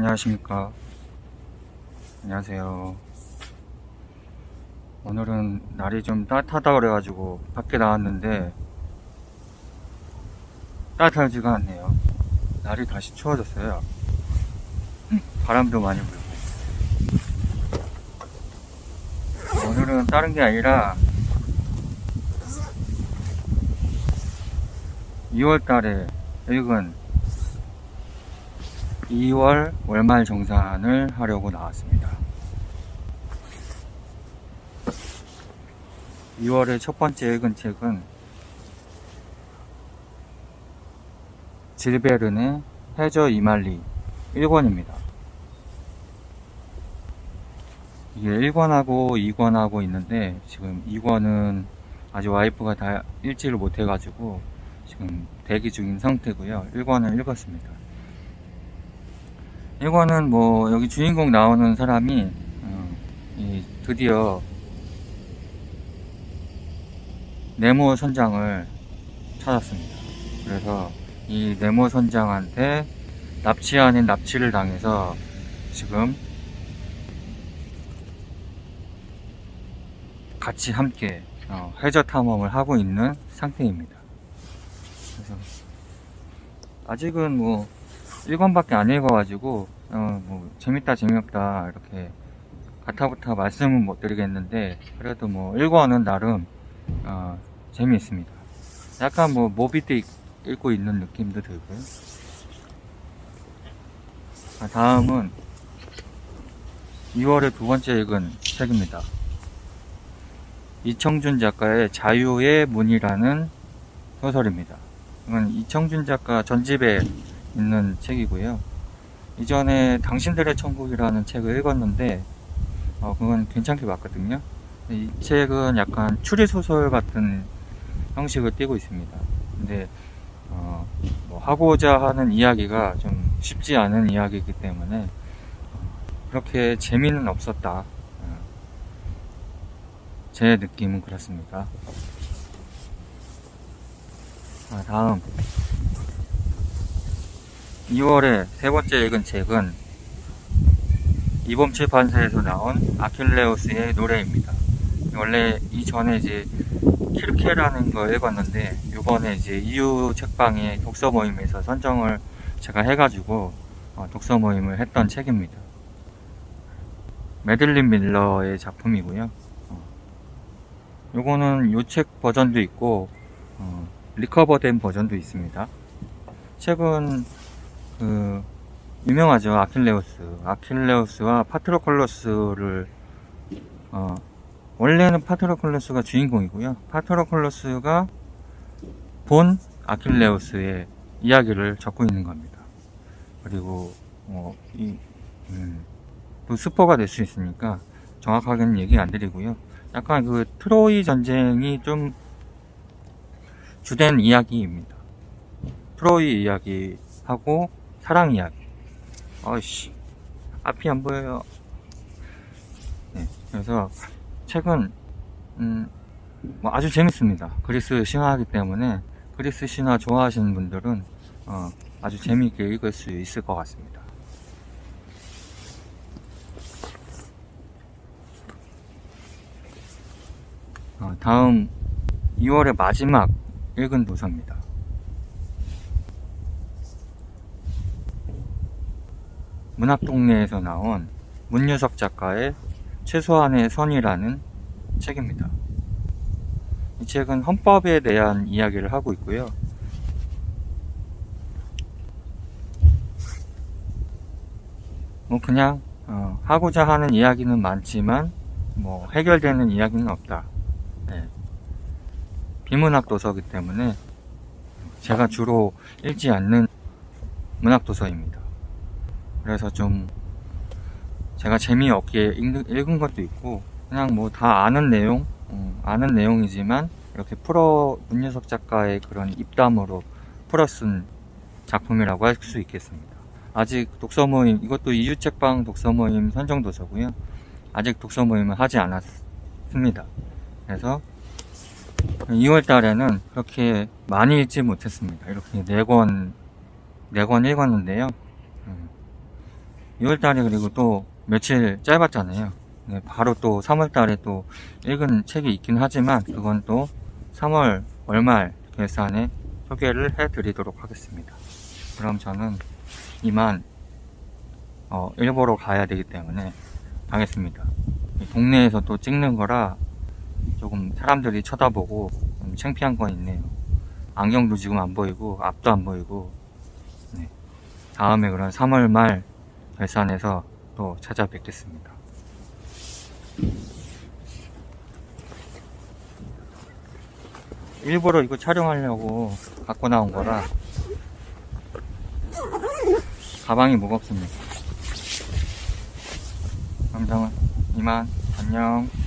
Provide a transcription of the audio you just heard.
안녕하십니까. 안녕하세요. 오늘은 날이 좀 따뜻하다 그래가지고 밖에 나왔는데 따뜻하지가 않네요. 날이 다시 추워졌어요. 바람도 많이 불고. 오늘은 다른 게 아니라 2월 달에 읽은 2월 월말 정산을 하려고 나왔습니다. 2월의 첫 번째 읽은 책은 질베른의 해저 이말리 1권입니다. 이게 1권하고 2권하고 있는데 지금 2권은 아직 와이프가 다 읽지를 못해가지고 지금 대기 중인 상태고요. 1권을 읽었습니다. 1권은 뭐 여기 주인공 나오는 사람이 어, 이 드디어 네모 선장을 찾았습니다. 그래서 이 네모 선장한테 납치 아닌 납치를 당해서 지금 같이 함께 어, 해저 탐험을 하고 있는 상태입니다. 그래서 아직은 뭐 1권밖에 안 읽어가지고 어, 뭐 재밌다 재미없다 이렇게 가타부타 말씀은 못 드리겠는데 그래도 뭐 1권은 나름 어, 재미있습니다. 약간 뭐 모비드 읽고 있는 느낌도 들고요. 아, 다음은 2월에 두 번째 읽은 책입니다. 이청준 작가의 자유의 문이라는 소설입니다. 이건 이청준 작가 전집에 있는 책이고요. 이전에 당신들의 천국이라는 책을 읽었는데, 어, 그건 괜찮게 봤거든요. 이 책은 약간 추리소설 같은 형식을 띠고 있습니다. 근데, 어, 뭐 하고자 하는 이야기가 좀 쉽지 않은 이야기이기 때문에, 어, 그렇게 재미는 없었다. 어, 제 느낌은 그렇습니다. 아, 다음. 2월에 세 번째 읽은 책은 이범 출판사에서 나온 아킬레우스의 노래입니다. 원래 이전에 이제 키르케라는 걸 읽었는데 이번에 이제 이유 책방의 독서 모임에서 선정을 제가 해가지고 어, 독서 모임을 했던 책입니다. 메들린 밀러의 작품이고요. 어, 요거는 요 책 버전도 있고 어, 리커버된 버전도 있습니다. 책은 그 유명하죠. 아킬레우스. 아킬레우스와 파트로콜로스를 어, 원래는 파트로콜로스가 주인공이고요. 파트로콜로스가 본 아킬레우스의 이야기를 적고 있는 겁니다. 그리고 어, 이, 음, 또 스포가 될 수 있으니까 정확하게는 얘기 안 드리고요. 약간 그 트로이 전쟁이 좀 주된 이야기입니다. 트로이 이야기하고 사랑 이야기. 어이씨, 앞이 안 보여요. 네, 그래서 책은 음, 뭐 아주 재밌습니다. 그리스 신화이기 때문에 그리스 신화 좋아하시는 분들은 어, 아주 재미있게 읽을 수 있을 것 같습니다. 어, 다음 2월의 마지막 읽은 도서입니다. 문학동네에서 나온 문유석 작가의 최소한의 선이라는 책입니다. 이 책은 헌법에 대한 이야기를 하고 있고요. 뭐 그냥 어, 하고자 하는 이야기는 많지만 뭐 해결되는 이야기는 없다. 네. 비문학 도서이기 때문에 제가 주로 읽지 않는 문학 도서입니다. 그래서 좀 제가 재미없게 읽는, 읽은 것도 있고 그냥 뭐 다 아는 내용 음, 아는 내용이지만 이렇게 풀어 문유석 작가의 그런 입담으로 풀어 쓴 작품이라고 할 수 있겠습니다. 아직 독서 모임 이것도 이유책방 독서 모임 선정 도서고요. 아직 독서 모임을 하지 않았습니다. 그래서 2월 달에는 그렇게 많이 읽지 못했습니다. 이렇게 4권, 4권 읽었는데요. 음, 2월달에 그리고 또 며칠 짧았잖아요. 네, 바로 또 3월달에 또 읽은 책이 있긴 하지만 그건 또 3월 월말 결산에 소개를 해드리도록 하겠습니다. 그럼 저는 이만 어, 일보러 가야 되기 때문에 가겠습니다. 이 동네에서 또 찍는 거라 조금 사람들이 쳐다보고 좀 창피한 건 있네요. 안경도 지금 안 보이고 앞도 안 보이고 네. 다음에 그런 3월 말 결산에서 또 찾아뵙겠습니다. 일부러 이거 촬영하려고 갖고 나온 거라 가방이 무겁습니다. 저는 이만 안녕.